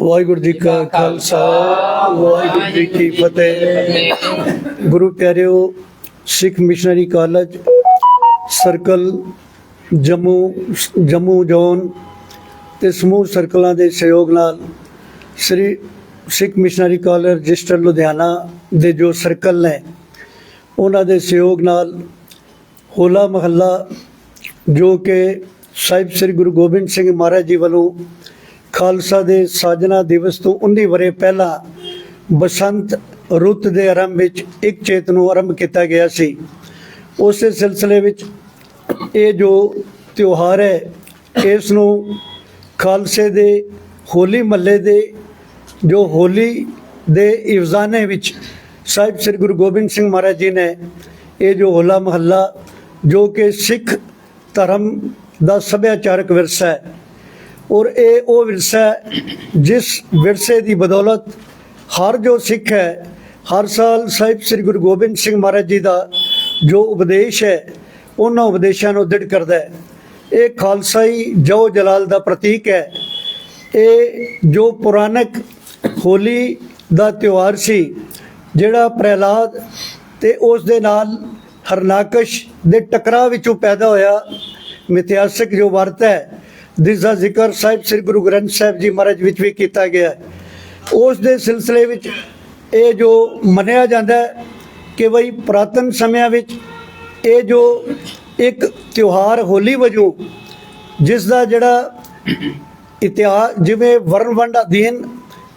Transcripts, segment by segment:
ਵਾਹਿਗੁਰੂ ਜੀ ਕਾ ਖਾਲਸਾ, ਵਾਹਿਗੁਰੂ ਜੀ ਕੀ ਫਤਿਹ। ਗੁਰੂ ਪਿਆਰਿਓ, Sikh missionary college, circle, Jammu Jammu zone ਤੇ ਸਮੂਹ ਸਰਕਲਾਂ ਦੇ ਸਹਿਯੋਗ ਨਾਲ Shri Sikh missionary college register Ludhiana ਦੇ ਜੋ ਸਰਕਲ ਨੇ, ਉਹਨਾਂ ਦੇ ਸਹਿਯੋਗ ਨਾਲ ਹੋਲਾ ਮਹੱਲਾ ਜੋ ਕਿ ਸਾਹਿਬ ਸ੍ਰੀ ਗੁਰੂ ਗੋਬਿੰਦ ਸਿੰਘ ਮਹਾਰਾਜ ਜੀ ਵੱਲੋਂ ਖਾਲਸਾ ਦੇ ਸਾਜਨਾ ਦਿਵਸ ਤੋਂ 19 ਵਰੇ ਪਹਿਲਾਂ ਬਸੰਤ ਰੁੱਤ ਦੇ ਆਰੰਭ ਵਿੱਚ ਇੱਕ ਚੇਤ ਨੂੰ ਆਰੰਭ ਕੀਤਾ ਗਿਆ ਸੀ। ਉਸੇ ਸਿਲਸਿਲੇ ਵਿੱਚ ਇਹ ਜੋ ਤਿਉਹਾਰ ਹੈ, ਇਸ ਨੂੰ ਖਾਲਸੇ ਦੇ ਹੋਲੀ ਮਹੱਲੇ ਦੇ, ਜੋ ਹੋਲੀ ਦੇ ਇਵਜ਼ਾਨੇ ਵਿੱਚ ਸਾਹਿਬ ਸ੍ਰੀ ਗੁਰੂ ਗੋਬਿੰਦ ਸਿੰਘ ਮਹਾਰਾਜ ਜੀ ਨੇ ਇਹ ਜੋ ਹੋਲਾ ਮਹੱਲਾ, ਜੋ ਕਿ ਸਿੱਖ ਧਰਮ ਦਾ ਸੱਭਿਆਚਾਰਕ ਵਿਰਸਾ ਹੈ ਔਰ ਇਹ ਉਹ ਵਿਰਸਾ ਜਿਸ ਵਿਰਸੇ ਦੀ ਬਦੌਲਤ ਹਰ ਜੋ ਸਿੱਖ ਹੈ, ਹਰ ਸਾਲ ਸਾਹਿਬ ਸ੍ਰੀ ਗੁਰੂ ਗੋਬਿੰਦ ਸਿੰਘ ਮਹਾਰਾਜ ਜੀ ਦਾ ਜੋ ਉਪਦੇਸ਼ ਹੈ, ਉਹਨਾਂ ਉਪਦੇਸ਼ਾਂ ਨੂੰ ਦ੍ਰਿੜ ਕਰਦਾ ਹੈ। ਇਹ ਖਾਲਸਾਈ ਜੋ ਜਲਾਲ ਦਾ ਪ੍ਰਤੀਕ ਹੈ। ਇਹ ਜੋ ਪੁਰਾਣਕ ਹੋਲੀ ਦਾ ਤਿਉਹਾਰ ਸੀ, ਜਿਹੜਾ ਪ੍ਰਹਿਲਾਦ ਤੇ ਉਸ ਦੇ ਨਾਲ ਹਰਨਾਕਸ਼ ਦੇ ਟਕਰਾਅ ਵਿੱਚੋਂ ਪੈਦਾ ਹੋਇਆ ਮਿਥਿਹਾਸਕ ਜੋ ਵਰਤ ਹੈ ਜਿਸ ਦਾ ਜ਼ਿਕਰ ਸਾਹਿਬ ਸ੍ਰੀ ਗੁਰੂ ਗ੍ਰੰਥ ਸਾਹਿਬ ਜੀ ਮਹਾਰਾਜ ਵਿੱਚ ਵੀ ਕੀਤਾ ਗਿਆ ਉਸ ਦੇ ਸਿਲਸਿਲੇ ਵਿੱਚ ਇਹ ਜੋ ਮੰਨਿਆ ਜਾਂਦਾ ਹੈ ਕਿ ਬਈ ਪ੍ਰਾਤਨ ਸਮਿਆਂ ਵਿੱਚ ਇਹ ਜੋ ਇੱਕ ਤਿਉਹਾਰ ਹੋਲੀ ਵਜੋਂ ਜਿਸ ਦਾ ਜਿਹੜਾ ਇਤਿਹਾਸ ਜਿਵੇਂ ਵਰਨ ਵੰਡ ਅਧੀਨ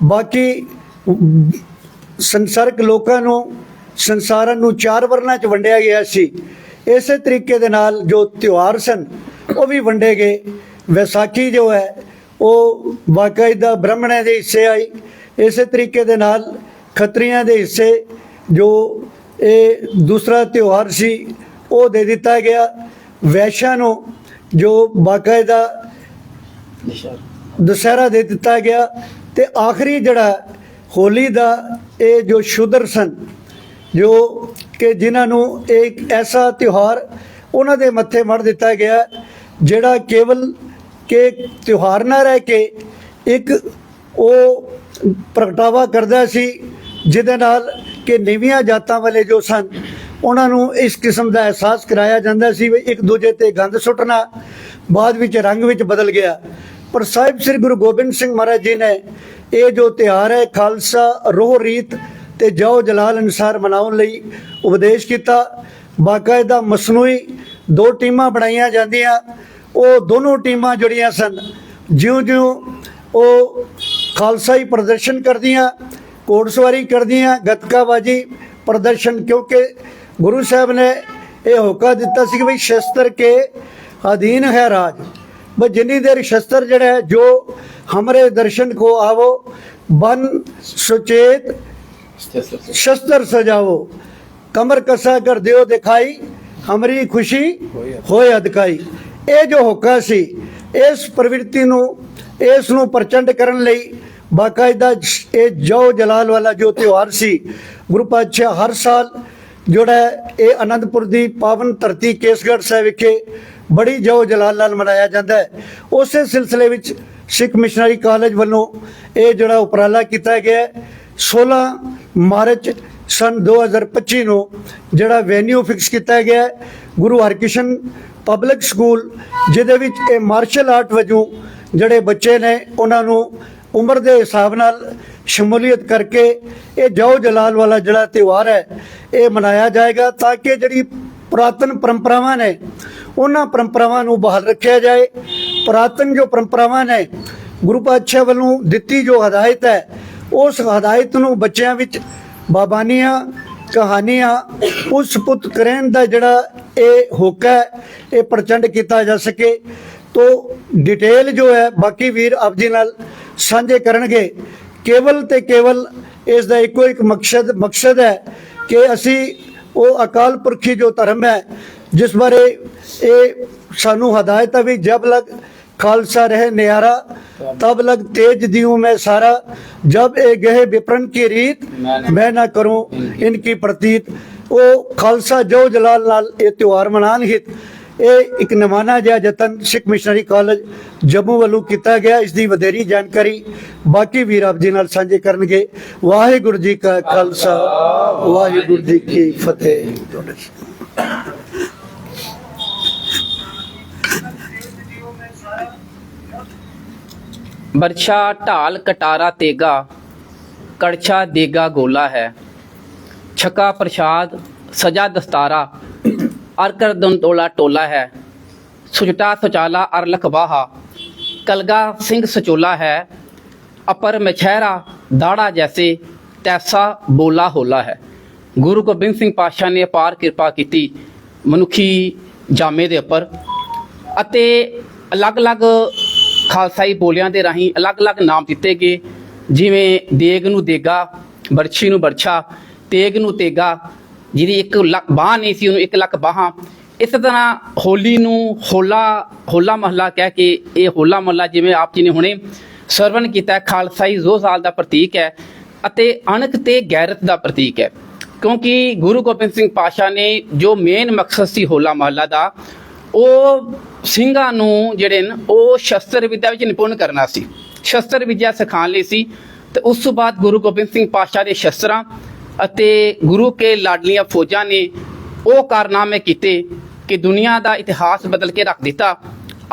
ਬਾਕੀ ਸੰਸਾਰਕ ਲੋਕਾਂ ਨੂੰ ਸੰਸਾਰਨ ਨੂੰ ਚਾਰ ਵਰਨਾਂ 'ਚ ਵੰਡਿਆ ਗਿਆ ਸੀ। ਇਸੇ ਤਰੀਕੇ ਦੇ ਨਾਲ ਜੋ ਤਿਉਹਾਰ ਸਨ, ਉਹ ਵੀ ਵੰਡੇ ਗਏ। ਵਿਸਾਖੀ ਜੋ ਹੈ, ਉਹ ਬਾਕਾਇਦਾ ਬ੍ਰਾਹਮਣਾਂ ਦੇ ਹਿੱਸੇ ਆਈ। ਇਸੇ ਤਰੀਕੇ ਦੇ ਨਾਲ ਖੱਤਰੀਆਂ ਦੇ ਹਿੱਸੇ ਜੋ ਇਹ ਦੂਸਰਾ ਤਿਉਹਾਰ ਸੀ, ਉਹ ਦੇ ਦਿੱਤਾ ਗਿਆ। ਵੈਸ਼ਾਂ ਨੂੰ ਜੋ ਬਾਕਾਇਦਾ ਦੁਸਹਿਰਾ ਦੇ ਦਿੱਤਾ ਗਿਆ ਤੇ ਆਖਰੀ ਜਿਹੜਾ ਹੋਲੀ ਦਾ ਇਹ ਜੋ ਸ਼ੂਦਰ ਸਨ, ਜੋ ਕਿ ਜਿਨ੍ਹਾਂ ਨੂੰ ਇੱਕ ਐਸਾ ਤਿਉਹਾਰ ਉਹਨਾਂ ਦੇ ਮੱਥੇ ਮੜ ਦਿੱਤਾ ਗਿਆ, ਜਿਹੜਾ ਕੇਵਲ ਕਿ ਤਿਉਹਾਰ ਨਾ ਰਹਿ ਕੇ ਇੱਕ ਉਹ ਪ੍ਰਗਟਾਵਾ ਕਰਦਾ ਸੀ, ਜਿਹਦੇ ਨਾਲ ਕਿ ਨੀਵੀਆਂ ਜਾਤਾਂ ਵਾਲੇ ਜੋ ਸਨ, ਉਹਨਾਂ ਨੂੰ ਇਸ ਕਿਸਮ ਦਾ ਅਹਿਸਾਸ ਕਰਾਇਆ ਜਾਂਦਾ ਸੀ ਵੀ ਇੱਕ ਦੂਜੇ ਤੇ ਗੰਦ ਸੁੱਟਣਾ ਬਾਅਦ ਵਿੱਚ ਰੰਗ ਵਿੱਚ ਬਦਲ ਗਿਆ। ਪਰ ਸਾਹਿਬ ਸ੍ਰੀ ਗੁਰੂ ਗੋਬਿੰਦ ਸਿੰਘ ਮਹਾਰਾਜ ਜੀ ਨੇ ਇਹ ਜੋ ਤਿਉਹਾਰ ਹੈ, ਖਾਲਸਾ, ਰੋਹ ਰੀਤ ਤੇ ਜੋ ਜਲਾਲ ਅਨਸਾਰ ਮਨਾਉਣ ਲਈ ਉਪਦੇਸ਼ ਕੀਤਾ। ਬਾਕਾਇਦਾ ਮਸਨੂਈ ਦੋ ਟੀਮਾਂ ਬਣਾਈਆਂ ਜਾਂਦੀਆਂ। ਉਹ ਦੋਨੋਂ ਟੀਮਾਂ ਜੁੜੀਆਂ ਸਨ। ਜਿਉਂ-ਜਿਉਂ ਉਹ ਖਾਲਸਾ ਹੀ ਪ੍ਰਦਰਸ਼ਨ ਕਰਦੀਆਂ, ਘੋੜਸਵਾਰੀ ਕਰਦੀਆਂ, ਗੱਤਕਾਬਾਜੀ ਪ੍ਰਦਰਸ਼ਨ, ਕਿਉਂਕਿ ਗੁਰੂ ਸਾਹਿਬ ਨੇ ਇਹ ਹੁਕਾ ਦਿੱਤਾ ਸੀ ਕਿ ਵੀ ਸ਼ਸਤਰ ਕੇ ਅਧੀਨ ਹੈ ਰਾਜ। ਬਈ ਜਿੰਨੀ ਦੇਰ ਸ਼ਸਤਰ ਜਿਹੜਾ ਹੈ, ਜੋ ਹਮਰੇ ਦਰਸ਼ਨ ਕੋ ਆਵੋ, ਬਨ ਸੁਚੇਤ ਸ਼ਸਤਰ ਸਜਾਵੋ। ਕਮਰ ਕਸਾ ਕਰ ਦਿਓ ਦਿਖਾਈ, ਹਮਰੀ ਖੁਸ਼ੀ ਹੋਏ ਅਦਕਾਈ। ਇਹ ਜੋ ਹੋਕਾ ਸੀ, ਇਸ ਪ੍ਰਵਿਰਤੀ ਨੂੰ, ਇਸ ਨੂੰ ਪ੍ਰਚੰਡ ਕਰਨ ਲਈ ਬਾਕਾਇਦਾ ਇਹ ਜੋ ਜਲਾਲ ਵਾਲਾ ਜੋ ਤਿਉਹਾਰ ਸੀ, ਗੁਰੂ ਪਾਤਸ਼ਾਹ ਹਰ ਸਾਲ ਜਿਹੜਾ ਇਹ ਆਨੰਦਪੁਰ ਦੀ ਪਾਵਨ ਧਰਤੀ ਕੇਸਗੜ੍ਹ ਸਾਹਿਬ ਵਿਖੇ ਬੜੀ ਜੋ ਜਲਾਲ ਨਾਲ ਮਨਾਇਆ ਜਾਂਦਾ ਹੈ। ਉਸੇ ਸਿਲਸਿਲੇ ਵਿੱਚ ਸਿੱਖ ਮਿਸ਼ਨਰੀ ਕਾਲਜ ਵੱਲੋਂ ਇਹ ਜਿਹੜਾ ਉਪਰਾਲਾ ਕੀਤਾ ਗਿਆ ਹੈ 16 ਮਾਰਚ ਸਨ 2025 ਨੂੰ ਜਿਹੜਾ ਵੈਨਿਊ ਫਿਕਸ ਕੀਤਾ ਗਿਆ ਗੁਰੂ ਹਰਕ੍ਰਿਸ਼ਨ ਪਬਲਿਕ ਸਕੂਲ ਜਿਹਦੇ ਵਿੱਚ ਇਹ ਮਾਰਸ਼ਲ ਆਰਟ ਵਜੋਂ ਜਿਹੜੇ ਬੱਚੇ ਨੇ, ਉਹਨਾਂ ਨੂੰ ਉਮਰ ਦੇ ਹਿਸਾਬ ਨਾਲ ਸ਼ਮੂਲੀਅਤ ਕਰਕੇ ਇਹ ਜਾਓ ਜਲਾਲ ਵਾਲਾ ਜਿਹੜਾ ਤਿਉਹਾਰ ਹੈ, ਇਹ ਮਨਾਇਆ ਜਾਏਗਾ ਤਾਂ ਕਿ ਜਿਹੜੀ ਪੁਰਾਤਨ ਪਰੰਪਰਾਵਾਂ ਨੇ, ਉਹਨਾਂ ਪਰੰਪਰਾਵਾਂ ਨੂੰ ਬਹਾਲ ਰੱਖਿਆ ਜਾਏ। ਪੁਰਾਤਨ ਜੋ ਪਰੰਪਰਾਵਾਂ ਨੇ, ਗੁਰੂ ਪਾਤਸ਼ਾਹ ਵੱਲੋਂ ਦਿੱਤੀ ਜੋ ਹਦਾਇਤ ਹੈ, ਉਸ ਹਦਾਇਤ ਨੂੰ ਬੱਚਿਆਂ ਵਿੱਚ ਬਾਬਾਨੀਆਂ ਕਹਾਣੀ ਆ ਉਸ ਪੁੱਤ ਕਰਨ ਦਾ ਜਿਹੜਾ ਇਹ ਹੋਕਾ ਹੈ, ਇਹ ਪ੍ਰਚੰਡ ਕੀਤਾ ਜਾ ਸਕੇ। ਤੋਂ ਡਿਟੇਲ ਜੋ ਹੈ, ਬਾਕੀ ਵੀਰ ਆਪ ਜੀ ਨਾਲ ਸਾਂਝੇ ਕਰਨਗੇ। ਕੇਵਲ ਤੇ ਕੇਵਲ ਇਸ ਦਾ ਇੱਕੋ ਇੱਕ ਮਕਸਦ ਮਕਸਦ ਹੈ ਕਿ ਅਸੀਂ ਉਹ ਅਕਾਲ ਪੁਰਖੀ ਜੋ ਧਰਮ ਹੈ, ਜਿਸ ਬਾਰੇ ਇਹ ਸਾਨੂੰ ਹਦਾਇਤ ਹੈ ਵੀ ਜਬ ਲਗ ਖਾਲਸਾ ਰਹੇ ਨਿਆਰਾ, ਤਬ ਲਗ ਤੇਜ ਦਿਉ ਮੈਂ ਸਾਰਾ। ਜਬ ਇਹ ਗਏ ਵਿਪਰਨ ਕੀ ਰੀਤ, ਮੈਂ ਨਾ ਕਰੂੰ ਇਨਕੀ ਪ੍ਰਤੀਤ। ਉਹ ਖਾਲਸਾ ਜੋ ਜਲਾਲ ਨਾਲ ਇਹ ਤਿਉਹਾਰ ਮਨਾਨ ਹਿਤ, ਇਹ ਇੱਕ ਨਮਾਨਾ ਜਿਹਾ ਯਤਨ ਸਿੱਖ ਮਿਸ਼ਨਰੀ ਕਾਲਜ ਜੰਮੂ ਵੱਲੋਂ ਕੀਤਾ ਗਿਆ। ਇਸ ਦੀ ਵਧੇਰੀ ਜਾਣਕਾਰੀ ਬਾਕੀ ਵੀਰ ਆਪ ਜੀ ਨਾਲ ਸਾਂਝੇ ਕਰਨਗੇ। ਵਾਹਿਗੁਰੂ ਜੀ ਕਾ ਖਾਲਸਾ, ਵਾਹਿਗੁਰੂ ਜੀ ਕੀ ਫਤਿਹ। ਬਰਛਾ ਢਾਲ ਕਟਾਰਾ ਤੇਗਾ, ਕੜਛਾ ਦੇਗਾ ਗੋਲਾ ਹੈ। ਛਕਾ ਪ੍ਰਸ਼ਾਦ, ਸਜਾ ਦਸਤਾਰਾ ਅਰਕਰ ਦਨ ਤੋਲਾ ਟੋਲਾ ਹੈ। ਸੁਜਟਾ ਸੁਚਾਲਾ ਅਰ ਲਖਵਾਹਾ, ਕਲਗਾ ਸਿੰਘ ਸਚੋਲਾ ਹੈ। ਅਪਰ ਮਛਹਿਰਾ ਦਾੜਾ ਜੈਸੇ, ਤੈਸਾ ਬੋਲਾ ਹੋਲਾ ਹੈ। ਗੁਰੂ ਗੋਬਿੰਦ ਸਿੰਘ ਪਾਤਸ਼ਾਹ ਨੇ ਅਪਾਰ ਕਿਰਪਾ ਕੀਤੀ ਮਨੁੱਖੀ ਜਾਮੇ ਦੇ ਉੱਪਰ ਅਤੇ ਅਲੱਗ-ਅਲੱਗ ਖਾਲਸਾਈ ਬੋਲੀਆਂ ਦੇ ਰਾਹੀਂ ਅਲੱਗ-ਅਲੱਗ ਨਾਮ ਦਿੱਤੇ ਗਏ। ਜਿਵੇਂ ਦੇਗ ਨੂੰ ਦੇਗਾ, ਬਰਛੀ ਨੂੰ ਬਰਛਾ, ਤੇਗ ਨੂੰ ਤੇਗਾ, ਜਿਹਦੀ ਇੱਕ ਲੱਖ ਬਾਹ ਨਹੀਂ ਸੀ, ਉਹਨੂੰ ਇੱਕ ਲੱਖ ਬਾਹਾਂ। ਇਸ ਤਰ੍ਹਾਂ ਹੋਲੀ ਨੂੰ ਹੋਲਾ ਹੋਲਾ ਮਹੱਲਾ ਕਹਿ ਕੇ ਇਹ ਹੋਲਾ ਮਹੱਲਾ ਜਿਵੇਂ ਆਪ ਜੀ ਨੇ ਹੁਣੇ ਸਰਵਣ ਕੀਤਾ ਖਾਲਸਾਈ ਖਾਲਸਾਈ ਜ਼ੋਜ਼ਾਲ ਦਾ ਪ੍ਰਤੀਕ ਹੈ ਅਤੇ ਅਣਖ ਤੇ ਗੈਰਤ ਦਾ ਪ੍ਰਤੀਕ ਹੈ। ਕਿਉਂਕਿ ਗੁਰੂ ਗੋਬਿੰਦ ਸਿੰਘ ਪਾਸ਼ਾ ਨੇ ਜੋ ਮੇਨ ਮਕਸਦ ਸੀ ਹੋਲਾ ਮਹੱਲਾ ਦਾ, ਉਹ ਸਿੰਘਾਂ ਨੂੰ ਜਿਹੜੇ ਨੇ ਉਹ ਸ਼ਸਤਰ ਵਿਦਿਆ ਵਿੱਚ ਨਿਪੁੰਨ ਕਰਨਾ ਸੀ। ਸ਼ਸਤਰ ਵਿਦਿਆ ਸਿਖਾਉਣ ਲਈ ਸੀ। ਤੇ ਉਸ ਤੋਂ ਬਾਅਦ ਗੁਰੂ ਗੋਬਿੰਦ ਸਿੰਘ ਪਾਤਸ਼ਾਹ ਦੇ ਸ਼ਸਤਰਾਂ ਅਤੇ ਗੁਰੂ ਕੇ ਲਾਡਲੀਆਂ ਫੌਜਾਂ ਨੇ ਉਹ ਕਾਰਨਾਮੇ ਕੀਤੇ ਕਿ ਦੁਨੀਆ ਦਾ ਇਤਿਹਾਸ ਬਦਲ ਕੇ ਰੱਖ ਦਿੱਤਾ।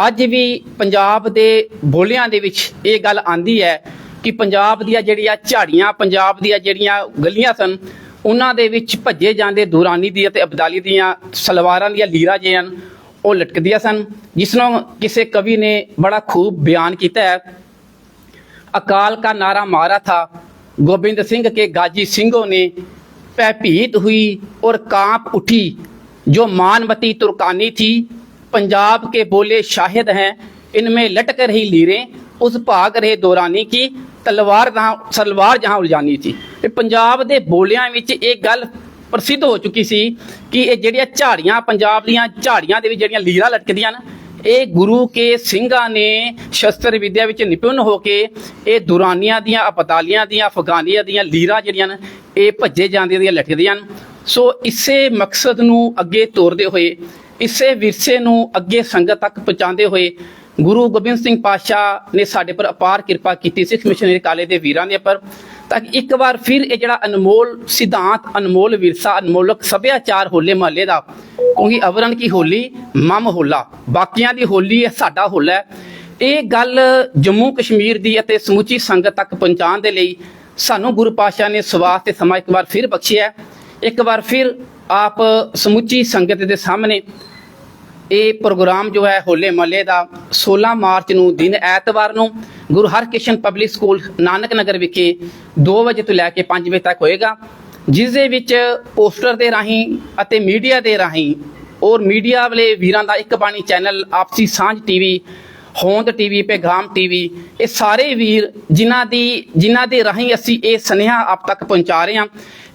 ਅੱਜ ਵੀ ਪੰਜਾਬ ਦੇ ਬੋਲਿਆਂ ਦੇ ਵਿੱਚ ਇਹ ਗੱਲ ਆਂਦੀ ਹੈ ਕਿ ਪੰਜਾਬ ਦੀਆਂ ਜਿਹੜੀਆਂ ਝਾੜੀਆਂ ਪੰਜਾਬ ਦੀਆਂ ਜਿਹੜੀਆਂ ਗਲੀਆਂ ਸਨ ਉਹਨਾਂ ਦੇ ਵਿੱਚ ਭੱਜੇ ਜਾਂਦੇ ਦੂਰਾਨੀ ਦੀ ਅਤੇ ਅਬਦਾਲੀ ਦੀਆਂ ਸਲਵਾਰਾਂ ਦੀਆਂ ਲੀਰਾਂ ਜਿਹੇ ਹਨ, ਉਹ ਲਟਕਦੀਆਂ ਸਨ ਜਿਸ ਨੂੰ ਕਿਸੇ ਕਵੀ ਨੇ ਬੜਾ ਖੂਬ ਬਿਆਨ ਕੀਤਾ ਹੈ अकाल का नारा मारा था गोविंद सिंह के गाजी सिंहों ने भयभीत हुई और कांप उठी जो मानवती तुर्कानी थी पंजाब के बोले शाहिद हैं इनमें लटक रही लीरें उस भाग रहे दौरानी की ਤਲਵਾਰ ਜਹਾਂ ਸਲਵਾਰ ਜਹਾਂ ਉਲਝਾਨੀ ਸੀ ਇਹ ਪੰਜਾਬ ਦੇ ਬੋਲਿਆਂ ਵਿੱਚ ਇਹ ਗੱਲ ਪ੍ਰਸਿੱਧ ਹੋ ਚੁੱਕੀ ਸੀ ਕਿ ਇਹ ਜਿਹੜੀਆਂ ਝਾੜੀਆਂ, ਪੰਜਾਬ ਦੀਆਂ ਝਾੜੀਆਂ ਦੇ ਵਿੱਚ ਜਿਹੜੀਆਂ ਲੀਰਾਂ ਲਟਕਦੀਆਂ ਨੇ ਇਹ ਗੁਰੂ ਕੇ ਸਿੰਘਾਂ ਨੇ ਸ਼ਸਤਰ ਵਿਦਿਆ ਵਿੱਚ ਨਿਪੁੰਨ ਹੋ ਕੇ ਇਹ ਦੁਰਾਨੀਆਂ ਦੀਆਂ, ਅਪਤਾਲੀਆਂ ਦੀਆਂ, ਅਫਗਾਨੀਆਂ ਦੀਆਂ ਲੀਰਾਂ ਜਿਹੜੀਆਂ ਨੇ ਇਹ ਭੱਜੇ ਜਾਂਦੀਆਂ ਦੀਆਂ ਲਟਕਦੀਆਂ ਹਨ। ਸੋ ਇਸੇ ਮਕਸਦ ਨੂੰ ਅੱਗੇ ਤੋਰਦੇ ਹੋਏ, ਇਸੇ ਵਿਰਸੇ ਨੂੰ ਅੱਗੇ ਸੰਗਤ ਤੱਕ ਪਹੁੰਚਾਉਂਦੇ ਹੋਏ ਗੁਰੂ ਗੋਬਿੰਦ ਸਿੰਘ ਪਾਤਸ਼ਾਹ ਨੇ ਸਾਡੇ ਪਰ ਅਪਾਰ ਕਿਰਪਾ ਕੀਤੀ। ਸਿੱਖ ਮਿਸ਼ਨਰੀ ਕਾਲੇ ਦੇ ਵੀਰਾਂ ਦੇ ਉੱਪਰ ਤਾਂ ਇੱਕ ਵਾਰ ਫਿਰ ਇਹ ਜਿਹੜਾ ਅਨਮੋਲ ਸਿਧਾਂਤ, ਅਨਮੋਲ ਵਿਰਸਾ, ਅਨਮੋਲਕ ਸੱਭਿਆਚਾਰ ਹੋਲੇ ਮਹੱਲੇ ਦਾ, ਕਿਉਂਕਿ ਅਵਰਨ ਕੀ ਹੋਲੀ? ਮਮ ਹੋਲਾ। ਬਾਕੀਆਂ ਦੀ ਹੋਲੀ ਹੈ ਸਾਡਾ ਹੋਲਾ ਹੈ। ਇਹ ਗੱਲ ਜੰਮੂ ਕਸ਼ਮੀਰ ਦੀ ਅਤੇ ਸਮੁੱਚੀ ਸੰਗਤ ਤੱਕ ਪਹੁੰਚਾਉਣ ਦੇ ਲਈ ਸਾਨੂੰ ਗੁਰੂ ਪਾਤਸ਼ਾਹ ਨੇ ਸਵਾਸ ਤੇ ਸਮਾਂ ਇੱਕ ਵਾਰ ਫਿਰ ਬਖਸ਼ਿਆ ਇੱਕ ਵਾਰ ਫਿਰ ਆਪ ਸਮੁੱਚੀ ਸੰਗਤ ਦੇ ਸਾਹਮਣੇ ਇਹ ਪ੍ਰੋਗਰਾਮ ਜੋ ਹੈ ਹੋਲੇ ਮਹੱਲੇ ਦਾ 16 ਮਾਰਚ ਨੂੰ ਦਿਨ ਐਤਵਾਰ ਨੂੰ ਗੁਰੂ ਹਰਕ੍ਰਿਸ਼ਨ ਪਬਲਿਕ ਸਕੂਲ ਨਾਨਕ ਨਗਰ ਵਿਖੇ 2 ਵਜੇ ਤੋਂ ਲੈ ਕੇ 5 ਵਜੇ ਤੱਕ ਹੋਏਗਾ, ਜਿਸ ਦੇ ਵਿੱਚ ਪੋਸਟਰ ਦੇ ਰਾਹੀਂ ਅਤੇ ਮੀਡੀਆ ਦੇ ਰਾਹੀਂ ਔਰ ਮੀਡੀਆ ਵਾਲੇ ਵੀਰਾਂ ਦਾ ਇੱਕ ਬਾਣੀ ਚੈਨਲ, ਆਪਸੀ ਸਾਂਝ ਟੀਵੀ, ਹੋਂਦ ਟੀਵੀ, ਪੈਗਾਮ ਟੀਵੀ, ਇਹ ਸਾਰੇ ਵੀਰ ਜਿਨ੍ਹਾਂ ਦੀ, ਜਿਨ੍ਹਾਂ ਦੇ ਰਾਹੀਂ ਅਸੀਂ ਇਹ ਸੁਨੇਹਾ ਆਪ ਤੱਕ ਪਹੁੰਚਾ ਰਹੇ ਹਾਂ।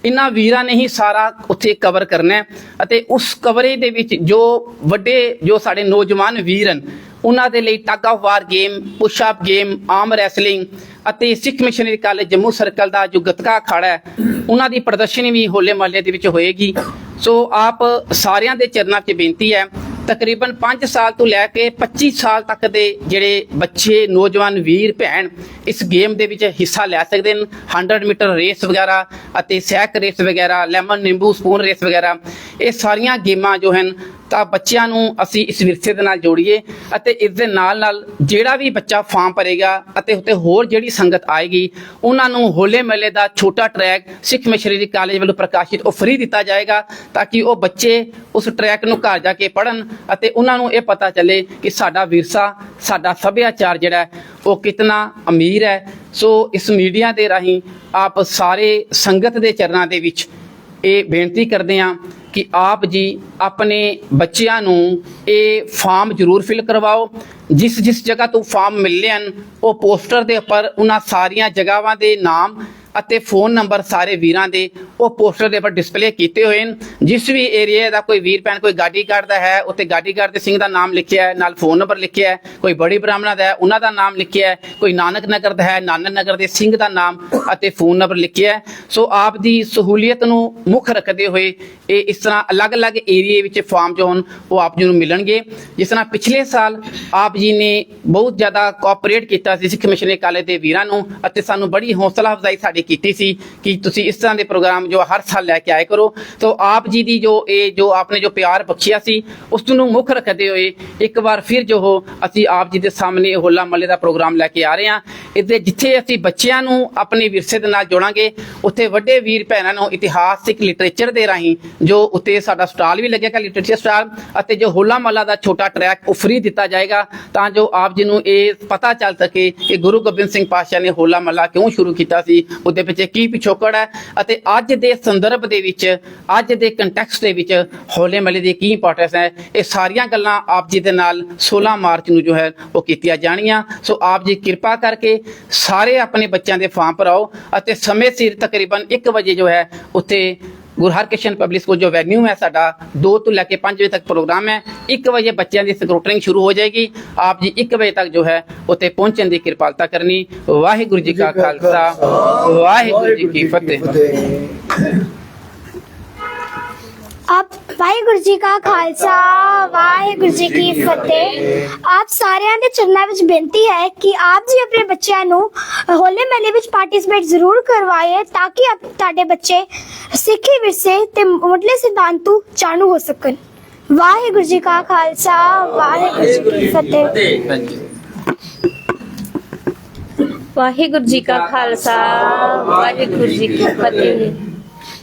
ਇਹਨਾਂ ਵੀਰਾਂ ਨੇ ਹੀ ਸਾਰਾ ਉੱਥੇ ਕਵਰ ਕਰਨਾ ਹੈ ਅਤੇ ਉਸ ਕਵਰੇਜ ਦੇ ਵਿੱਚ ਜੋ ਵੱਡੇ, ਜੋ ਸਾਡੇ ਨੌਜਵਾਨ ਵੀਰ ਹਨ, ਉਹਨਾਂ ਦੇ ਲਈ tug of war game push up game arm wrestling ਅਤੇ Sikh missionary college Jammu circle ਦਾ ਜੋ ਗੱਤਕਾ ਅਖਾੜਾ ਹੈ, ਉਹਨਾਂ ਦੀ ਪ੍ਰਦਰਸ਼ਨੀ ਵੀ ਹੋਲੇ ਮਹੱਲੇ ਦੇ ਵਿੱਚ ਹੋਏਗੀ। ਸੋ ਆਪ ਸਾਰਿਆਂ ਦੇ ਚਰਨਾਂ 'ਚ ਬੇਨਤੀ ਹੈ, ਤਕਰੀਬਨ 5 ਸਾਲ ਤੋਂ ਲੈ ਕੇ 25 ਸਾਲ ਤੱਕ ਦੇ ਜਿਹੜੇ ਬੱਚੇ, ਨੌਜਵਾਨ, ਵੀਰ, ਭੈਣ ਇਸ ਗੇਮ ਦੇ ਵਿੱਚ ਹਿੱਸਾ ਲੈ ਸਕਦੇ ਨੇ 100 ਮੀਟਰ ਰੇਸ ਵਗੈਰਾ ਅਤੇ ਸੈਕ ਰੇਸ ਵਗੈਰਾ, ਲੈਮਨ ਨਿੰਬੂ ਸਪੂਨ ਰੇਸ ਵਗੈਰਾ, ਇਹ ਸਾਰੀਆਂ ਗੇਮਾਂ ਜੋ ਹਨ ਤਾਂ ਬੱਚਿਆਂ ਨੂੰ ਅਸੀਂ ਇਸ ਵਿਰਸੇ ਦੇ ਨਾਲ ਜੋੜੀਏ ਅਤੇ ਇਸ ਦੇ ਨਾਲ ਨਾਲ ਜਿਹੜਾ ਵੀ ਬੱਚਾ ਫਾਰਮ ਭਰੇਗਾ ਅਤੇ ਉੱਤੇ ਹੋਰ ਜਿਹੜੀ ਸੰਗਤ ਆਏਗੀ, ਉਹਨਾਂ ਨੂੰ ਹੋਲੇ ਮਹੱਲੇ ਦਾ ਛੋਟਾ ਟਰੈਕ ਸਿੱਖ ਮਿਸ਼ਨਰੀ ਕਾਲਜ ਵੱਲੋਂ ਪ੍ਰਕਾਸ਼ਿਤ, ਉਹ ਫ੍ਰੀ ਦਿੱਤਾ ਜਾਏਗਾ ਤਾਂ ਕਿ ਉਹ ਬੱਚੇ ਉਸ ਟਰੈਕ ਨੂੰ ਘਰ ਜਾ ਕੇ ਪੜਨ ਅਤੇ ਉਹਨਾਂ ਨੂੰ ਇਹ ਪਤਾ ਚੱਲੇ ਕਿ ਸਾਡਾ ਵਿਰਸਾ, ਸਾਡਾ ਸੱਭਿਆਚਾਰ ਜਿਹੜਾ ਉਹ ਕਿਤਨਾ ਅਮੀਰ ਹੈ। ਸੋ ਇਸ ਮੀਡੀਆ ਦੇ ਰਾਹੀਂ ਆਪ ਸਾਰੇ ਸੰਗਤ ਦੇ ਚਰਨਾਂ ਦੇ ਵਿੱਚ ਇਹ ਬੇਨਤੀ ਕਰਦੇ ਹਾਂ ਕਿ ਆਪ ਜੀ ਆਪਣੇ ਬੱਚਿਆਂ ਨੂੰ ਇਹ ਫਾਰਮ ਜ਼ਰੂਰ ਫਿਲ ਕਰਵਾਓ। ਜਿਸ ਜਿਸ ਜਗ੍ਹਾ ਤੋਂ ਫਾਰਮ ਮਿਲਦੇ ਹਨ, ਉਹ ਪੋਸਟਰ ਦੇ ਉੱਪਰ ਉਹਨਾਂ ਸਾਰੀਆਂ ਜਗ੍ਹਾਵਾਂ ਦੇ ਨਾਮ ਅਤੇ ਫੋਨ ਨੰਬਰ ਸਾਰੇ ਵੀਰਾਂ ਦੇ, ਉਹ ਪੋਸਟਰ ਦੇ ਉੱਪਰ ਡਿਸਪਲੇ ਕੀਤੇ ਹੋਏ ਨੇ ਜਿਸ ਵੀ ਏਰੀਆ ਦਾ ਕੋਈ ਵੀਰ ਭੈਣ, ਕੋਈ ਗਾਡੀ ਕੱਢਦਾ ਹੈ ਉੱਤੇ ਗਾਡੀ ਕੱਢਦੇ ਸਿੰਘ ਦਾ ਨਾਮ ਲਿਖਿਆ ਹੈ, ਨਾਲ ਫੋਨ ਨੰਬਰ ਲਿਖਿਆ ਹੈ, ਕੋਈ ਬੜੀ ਬ੍ਰਾਹਮਣਾ ਦਾ ਹੈ, ਉਹਨਾਂ ਦਾ ਨਾਮ ਲਿਖਿਆ ਹੈ, ਕੋਈ ਨਾਨਕ ਨਗਰ ਦਾ ਹੈ, ਨਾਨਕ ਨਗਰ ਦੇ ਸਿੰਘ ਦਾ ਨਾਮ ਅਤੇ ਫੋਨ ਨੰਬਰ ਲਿਖਿਆ ਹੈ। ਸੋ ਆਪ ਦੀ ਸਹੂਲੀਅਤ ਨੂੰ ਮੁੱਖ ਰੱਖਦੇ ਹੋਏ ਇਹ ਇਸ ਤਰ੍ਹਾਂ ਅਲੱਗ-ਅਲੱਗ ਏਰੀਏ ਵਿੱਚ ਫਾਰਮ ਜੋ ਹਨ, ਉਹ ਆਪ ਜੀ ਨੂੰ ਮਿਲਣਗੇ। ਜਿਸ ਤਰ੍ਹਾਂ ਪਿਛਲੇ ਸਾਲ ਆਪ ਜੀ ਨੇ ਬਹੁਤ ਜ਼ਿਆਦਾ ਕੋਆਪਰੇਟ ਕੀਤਾ ਸੀ ਸਿੱਖ ਮਿਸ਼ਨਰੀ ਕਾਲਜ ਦੇ ਵੀਰਾਂ ਨੂੰ ਅਤੇ ਸਾਨੂੰ ਬੜੀ ਹੌਸਲਾ ਅਫਜ਼ਾਈ ਸਾਡੀ ਕੀਤੀ ਸੀ ਕਿ ਤੁਸੀਂ ਇਸ ਤਰ੍ਹਾਂ ਦੇ ਪ੍ਰੋਗਰਾਮ ਜੋ ਹਰ ਸਾਲ ਲੈ ਕੇ ਆਏ ਕਰੋ। ਸੋ ਆਪ ਜੀ ਦੀ ਜੋ ਇਹ ਜੋ ਆਪਨੇ ਜੋ ਪਿਆਰ ਬਖਸ਼ਿਆ ਸੀ, ਉਸ ਨੂੰ ਮੁੱਖ ਰੱਖਦੇ ਹੋਏ ਇੱਕ ਵਾਰ ਫਿਰ ਜੋ ਅਸੀਂ ਆਪ ਜੀ ਦੇ ਸਾਹਮਣੇ ਹੋਲਾ ਮਹੱਲੇ ਦਾ ਪ੍ਰੋਗਰਾਮ ਲੈ ਕੇ ਆ ਰਹੇ ਹਾਂ। ਇਹਦੇ ਜਿੱਥੇ ਅਸੀਂ ਬੱਚਿਆਂ ਨੂੰ ਆਪਣੇ ਵਿਰਸੇ ਦੇ ਨਾਲ ਜੋੜਾਂਗੇ, ਉੱਥੇ ਵੱਡੇ ਵੀਰ ਭੈਣਾਂ ਨੂੰ ਇਤਿਹਾਸਿਕ ਲਿਟਰੇਚਰ ਦੇ ਰਾਹੀਂ ਜੋ ਉੱਤੇ ਸਾਡਾ ਸਟਾਲ ਵੀ ਲੱਗੇਗਾ ਲਿਟਰੇਚਰ ਸਟਾਲ, ਅਤੇ ਜੋ ਹੋਲਾ ਮਹੱਲਾ ਦਾ ਛੋਟਾ ਟਰੈਕ ਉਹ ਫ੍ਰੀ ਦਿੱਤਾ ਜਾਏਗਾ, ਤਾਂ ਜੋ ਆਪ ਜੀ ਨੂੰ ਇਹ ਪਤਾ ਚੱਲ ਸਕੇ ਕਿ ਗੁਰੂ ਗੋਬਿੰਦ ਸਿੰਘ ਪਾਤਸ਼ਾਹ ਨੇ ਹੋਲਾ ਮਹੱਲਾ ਕਿਉਂ ਸ਼ੁਰੂ ਕੀਤਾ ਸੀ ਉਹਦੇ ਪਿੱਛੇ ਕੀ ਪਿਛੋਕੜ ਹੈ ਅਤੇ ਅੱਜ ਦੇ ਸੰਦਰਭ ਦੇ ਵਿੱਚ, ਅੱਜ ਦੇ ਕੰਟੈਕਸਟ ਦੇ ਵਿੱਚ ਹੋਲੇ ਮਹੱਲੇ ਦੀ ਕੀ ਇੰਪੋਰਟੈਂਸ ਹੈ, ਇਹ ਸਾਰੀਆਂ ਗੱਲਾਂ ਆਪ ਜੀ ਦੇ ਨਾਲ 16 ਮਾਰਚ ਨੂੰ ਜੋ ਹੈ ਉਹ ਕੀਤੀਆਂ ਜਾਣੀਆਂ। ਸੋ ਆਪ ਜੀ ਕਿਰਪਾ ਕਰਕੇ ਸਾਰੇ ਆਪਣੇ ਬੱਚਿਆਂ ਦੇ ਫਾਰਮ ਭਰਾਓ ਅਤੇ ਸਮੇਂ ਸਿਰ ਤਕਰੀਬਨ 1 ਵਜੇ ਜੋ ਹੈ ਉੱਥੇ ਗੁਰੂ ਹਰਕ੍ਰਿਸ਼ਨ ਪਬਲਿਕ ਸਕੂਲ ਜੋ ਵੈਨਿਊ ਹੈ ਸਾਡਾ 2 ਤੋਂ ਲੈ ਕੇ 5 ਵਜੇ ਤੱਕ ਪ੍ਰੋਗਰਾਮ ਹੈ। 1 ਵਜੇ ਬੱਚਿਆਂ ਦੀ ਸਕਰੂਟਰਿੰਗ ਸ਼ੁਰੂ ਹੋ ਜਾਏਗੀ। ਆਪ ਜੀ 1 ਵਜੇ ਤੱਕ ਜੋ ਹੈ ਉੱਥੇ ਪਹੁੰਚਣ ਦੀ ਕਿਰਪਾਲਤਾ ਕਰਨੀ। ਵਾਹਿਗੁਰੂ ਜੀ ਕਾ ਖਾਲਸਾ। ਵਾਹਿਗੁਰੂ ਜੀ ਕੀ ਫਤਿਹ। ਆਪ ਵਾਹਿਗੁਰੂ ਜੀ ਕਾ ਖਾਲਸਾ ਵਾਹਿਗੁਰੂ ਜੀ ਕੀ ਫਤਿਹ। ਆਪ ਸਾਰਿਆਂ ਦੇ ਚਰਨਾਂ ਵਿੱਚ ਬੇਨਤੀ ਹੈ ਕਿ ਆਪ ਜੀ ਆਪਣੇ ਬੱਚਿਆਂ ਨੂੰ ਹੋਲੇ ਮਹੱਲੇ ਵਿੱਚ ਪਾਰਟਿਸਿਪੇਟ ਜ਼ਰੂਰ ਕਰਵਾਏ ਤਾਂ ਕਿ ਆਪ ਤੁਹਾਡੇ ਬੱਚੇ ਸਿੱਖੀ ਵਿਰਸੇ ਤੇ ਮੁੱਢਲੇ ਸਿਧਾਂਤੂ ਜਾਣੂ ਹੋ ਸਕਣ। ਵਾਹਿਗੁਰੂ ਜੀ ਕਾ ਖਾਲਸਾ ਵਾਹਿਗੁਰੂ ਜੀ ਕੀ ਫਤਿਹ। ਵਾਹਿਗੁਰੂ ਜੀ ਕਾ ਖਾਲਸਾ ਵਾਹਿਗੁਰੂ ਜੀ ਕੀ ਫਤਿਹ।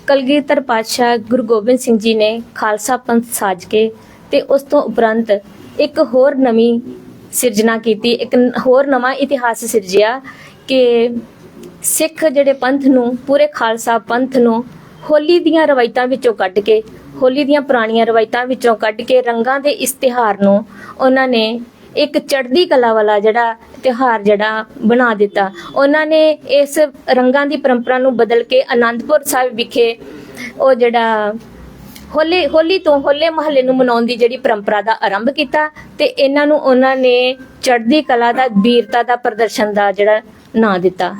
ਕਲਗੀਧਰ ਪਾਤਸ਼ਾਹ ਗੁਰੂ ਗੋਬਿੰਦ ਸਿੰਘ ਜੀ ਨੇ ਖਾਲਸਾ ਪੰਥ ਸਾਜ ਕੇ ਤੇ ਉਸ ਤੋਂ ਉਪਰੰਤ ਇੱਕ ਹੋਰ ਨਵੀਂ ਸਿਰਜਣਾ ਕੀਤੀ, ਇੱਕ ਹੋਰ ਨਵਾਂ ਇਤਿਹਾਸ ਸਿਰਜਿਆ ਕਿ ਸਿੱਖ ਜਿਹੜੇ ਪੰਥ ਨੂੰ, ਪੂਰੇ ਖਾਲਸਾ ਪੰਥ ਨੂੰ ਹੋਲੀ ਦੀਆਂ ਰਵਾਇਤਾਂ ਵਿੱਚੋਂ ਕੱਢ ਕੇ, ਹੋਲੀ ਦੀਆਂ ਪੁਰਾਣੀਆਂ ਰਵਾਇਤਾਂ ਵਿੱਚੋਂ ਕੱਢ ਕੇ ਰੰਗਾਂ ਦੇ ਇਸ ਤਿਉਹਾਰ ਨੂੰ ਉਹਨਾਂ ਨੇ ਇੱਕ ਚੜ੍ਹਦੀ ਕਲਾ ਵਾਲਾ ਜਿਹੜਾ ਤਿਉਹਾਰ ਜਿਹੜਾ ਬਣਾ ਦਿੱਤਾ। ਉਹਨਾਂ ਨੇ ਇਸ ਰੰਗਾਂ ਦੀ ਪਰੰਪਰਾ ਨੂੰ ਬਦਲ ਕੇ ਆਨੰਦਪੁਰ ਸਾਹਿਬ ਵਿਖੇ ਉਹ ਜਿਹੜਾ ਹੋਲੀ ਹੋਲੀ ਤੋਂ ਹੋਲੇ ਮਹੱਲੇ ਨੂੰ ਮਨਾਉਣ ਦੀ ਜਿਹੜੀ ਪਰੰਪਰਾ ਦਾ ਆਰੰਭ ਕੀਤਾ ਤੇ ਇਹਨਾਂ ਨੂੰ ਉਹਨਾਂ ਨੇ ਚੜ੍ਹਦੀ ਕਲਾ ਦਾ, ਵੀਰਤਾ ਦਾ ਪ੍ਰਦਰਸ਼ਨ ਦਾ ਜਿਹੜਾ ਨਾਂ ਦਿੱਤਾ।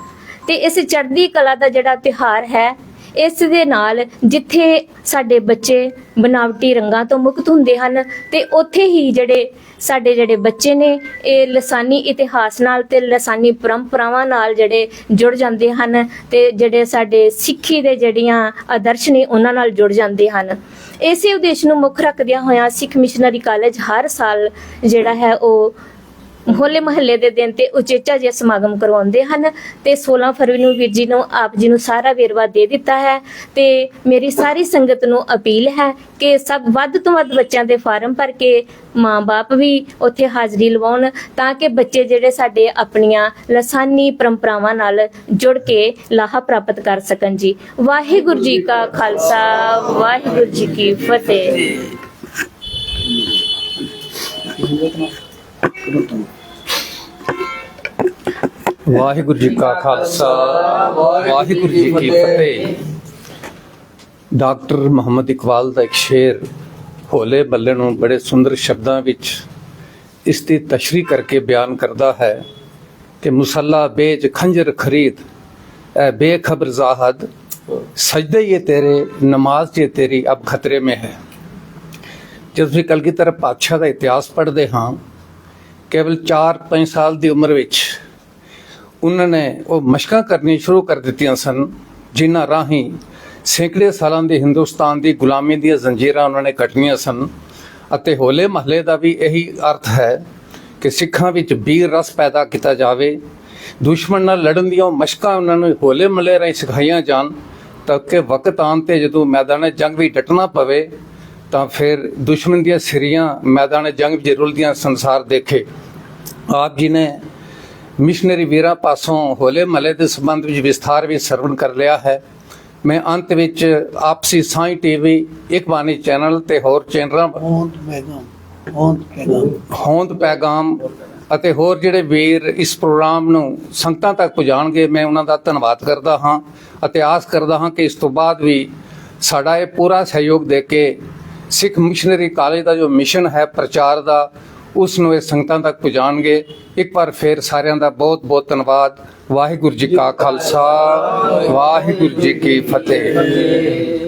ਤੇ ਇਸ ਚੜ੍ਹਦੀ ਕਲਾ ਦਾ ਜਿਹੜਾ ਤਿਉਹਾਰ ਹੈ ਇਸ ਦੇ ਨਾਲ ਜਿੱਥੇ ਸਾਡੇ ਬੱਚੇ ਬਨਾਵਟੀ ਰੰਗਾਂ ਤੋਂ ਮੁਕਤ ਹੁੰਦੇ ਹਨ ਤੇ ਉੱਥੇ ਹੀ ਜਿਹੜੇ ਸਾਡੇ ਜਿਹੜੇ ਬੱਚੇ ਨੇ, ਇਹ ਲਸਾਨੀ ਇਤਿਹਾਸ ਨਾਲ ਤੇ ਲਸਾਨੀ ਪਰੰਪਰਾਵਾਂ ਨਾਲ ਜਿਹੜੇ ਜੁੜ ਜਾਂਦੇ ਹਨ ਤੇ ਜਿਹੜੇ ਸਾਡੇ ਸਿੱਖੀ ਦੇ ਜਿਹੜੀਆਂ ਆਦਰਸ਼ ਨੇ ਉਹਨਾਂ ਨਾਲ ਜੁੜ ਜਾਂਦੇ ਹਨ। ਇਸੇ ਉਦੇਸ਼ ਨੂੰ ਮੁੱਖ ਰੱਖਦਿਆਂ ਹੋਇਆਂ ਸਿੱਖ ਮਿਸ਼ਨਰੀ ਕਾਲਜ ਹਰ ਸਾਲ ਜਿਹੜਾ ਹੈ ਉਹ ਹੋਲੇ ਮਹੱਲੇ ਦੇ ਦਿਨ ਤੇ ਉਚੇਚਾ ਜਿਹਾ ਸਮਾਗਮ ਕਰਵਾਉਂਦੇ ਹਨ ਤੇ 16 ਫਰਵਰੀ ਨੂੰ ਵੀਰ ਜੀ ਨੂੰ ਆਪ ਜੀ ਨੂੰ ਸਾਰਾ ਵੇਰਵਾ ਦੇ ਦਿੱਤਾ ਹੈ ਤੇ ਮੇਰੀ ਸਾਰੀ ਸੰਗਤ ਨੂੰ ਅਪੀਲ ਹੈ ਕਿ ਸਭ ਵੱਧ ਤੋਂ ਵੱਧ ਬੱਚਿਆਂ ਦੇ ਫਾਰਮ ਭਰ ਕੇ ਮਾਂ-ਬਾਪ ਵੀ ਉੱਥੇ ਹਾਜ਼ਰੀ ਲਵਾਉਣ ਤਾਂ ਕਿ ਬੱਚੇ ਜਿਹੜੇ ਸਾਡੇ ਆਪਣੀਆਂ ਲਸਾਨੀ ਪਰੰਪਰਾਵਾਂ ਨਾਲ ਜੁੜ ਕੇ ਲਾਹਾ ਪ੍ਰਾਪਤ ਕਰ ਸਕਣ ਜੀ। ਵਾਹਿਗੁਰੂ ਜੀ ਕਾ ਖਾਲਸਾ, ਵਾਹਿਗੁਰੂ ਜੀ ਕੀ ਫਤਿਹ। ਵਾਹਿਗੁਰੂ ਜੀ ਕਾ ਖਾਲਸਾ, ਵਾਹਿਗੁਰੂ ਜੀ ਕੀ ਫਤਿਹ। ਡਾਕਟਰ ਮੁਹੰਮਦ ਇਕਬਾਲ ਦਾ ਇੱਕ ਸ਼ੇਰ ਹੋਲੇ ਬੱਲੇ ਨੂੰ ਬੜੇ ਸੁੰਦਰ ਸ਼ਬਦਾਂ ਵਿੱਚ ਇਸ ਦੀ ਤਸ਼ਰੀਹ ਕਰਕੇ ਬਿਆਨ ਕਰਦਾ ਹੈ ਕਿ ਮੁਸੱਲਾ ਬੇਜ ਖੰਜਰ ਖਰੀਦ, ਐ ਬੇਖਬਰ ਜ਼ਾਹਦ, ਸਜਦੇ ਇਹ ਤੇਰੇ, ਨਮਾਜ਼ ਇਹ ਤੇਰੀ ਅਬ ਖਤਰੇ ਮੇ ਹੈ। ਜਦੋਂ ਅਸੀਂ ਤਰ੍ਹਾਂ ਪਾਤਸ਼ਾਹ ਦਾ ਇਤਿਹਾਸ ਪੜ੍ਹਦੇ ਹਾਂ, ਕੇਵਲ 4-5 ਸਾਲ ਦੀ ਉਮਰ ਵਿੱਚ ਉਹਨਾਂ ਨੇ ਉਹ ਮਸ਼ਕਾਂ ਕਰਨੀਆਂ ਸ਼ੁਰੂ ਕਰ ਦਿੱਤੀਆਂ ਸਨ, ਜਿਨ੍ਹਾਂ ਰਾਹੀਂ ਸੈਂਕੜੇ ਸਾਲਾਂ ਦੀ ਹਿੰਦੁਸਤਾਨ ਦੀ ਗੁਲਾਮੀ ਦੀਆਂ ਜ਼ੰਜੀਰਾਂ ਉਹਨਾਂ ਨੇ ਕੱਟਣੀਆਂ ਸਨ। ਅਤੇ ਹੋਲੇ ਮਹੱਲੇ ਦਾ ਵੀ ਇਹੀ ਅਰਥ ਹੈ ਕਿ ਸਿੱਖਾਂ ਵਿੱਚ ਵੀਰ ਰਸ ਪੈਦਾ ਕੀਤਾ ਜਾਵੇ। ਦੁਸ਼ਮਣ ਨਾਲ ਲੜਨ ਦੀਆਂ ਮਸ਼ਕਾਂ ਉਹਨਾਂ ਨੂੰ ਹੋਲੇ ਮਹੱਲੇ ਰਾਹੀਂ ਸਿਖਾਈਆਂ ਜਾਣ, ਤਾਂ ਕਿ ਵਕਤ ਆਉਣ ਤੇ ਜਦੋਂ ਮੈਦਾਨ ਜੰਗ ਵੀ ਡਟਣਾ ਪਵੇ, ਤਾਂ ਫਿਰ ਦੁਸ਼ਮਣ ਦੀਆਂ ਸਿਰੀਆਂ ਮੈਦਾਨ ਜੰਗ ਵਿੱਚ ਰੁਲਦੀਆਂ ਸੰਸਾਰ ਦੇਖੇ। ਆਪ ਜੀ ਨੇ ਮਿਸ਼ਨਰੀ ਵੀਰਾਂ ਪਾਸੋਂ ਹੋਲੇ ਮਹੱਲੇ ਦੇ ਸੰਬੰਧ ਵਿੱਚ ਵਿਸਥਾਰ ਵਿੱਚ ਸਰਵਣ ਕਰ ਲਿਆ ਹੈ। ਮੈਂ ਅੰਤ ਵਿੱਚ ਆਪਸੀ ਸਾਈ ਟੀਵੀ ਇੱਕ ਬਾਣੀ ਚੈਨਲ ਤੇ ਹੋਰ ਚੈਨਲਾਂ ਹੋਂਦ ਪੈਗਾਮ ਹੋਂਦ ਪੈਗਾਮ। ਹੋਂਦ ਪੈਗਾਮ ਅਤੇ ਹੋਰ ਜਿਹੜੇ ਵੀਰ ਇਸ ਪ੍ਰੋਗਰਾਮ ਨੂੰ ਸੰਗਤਾਂ ਤੱਕ ਪਹੁੰਚਾਉਣਗੇ ਮੈਂ ਉਹਨਾਂ ਦਾ ਧੰਨਵਾਦ ਕਰਦਾ ਹਾਂ ਅਤੇ ਆਸ ਕਰਦਾ ਹਾਂ ਕਿ ਇਸ ਤੋਂ ਬਾਅਦ ਵੀ ਸਾਡਾ ਇਹ ਪੂਰਾ ਸਹਿਯੋਗ ਦੇ ਕੇ ਸਿੱਖ ਮਿਸ਼ਨਰੀ ਕਾਲਜ ਦਾ ਜੋ ਮਿਸ਼ਨ ਹੈ ਪ੍ਰਚਾਰ ਦਾ ਉਸ ਨੂੰ ਇਹ ਸੰਗਤਾਂ ਤੱਕ ਪਹੁੰਚਾਉਣਗੇ ਇੱਕ ਵਾਰ ਫੇਰ ਸਾਰਿਆਂ ਦਾ ਬਹੁਤ ਬਹੁਤ ਧੰਨਵਾਦ। ਵਾਹਿਗੁਰੂ ਜੀ ਕਾ ਖਾਲਸਾ, ਵਾਹਿਗੁਰੂ ਜੀ ਕੀ ਫਤਿਹ।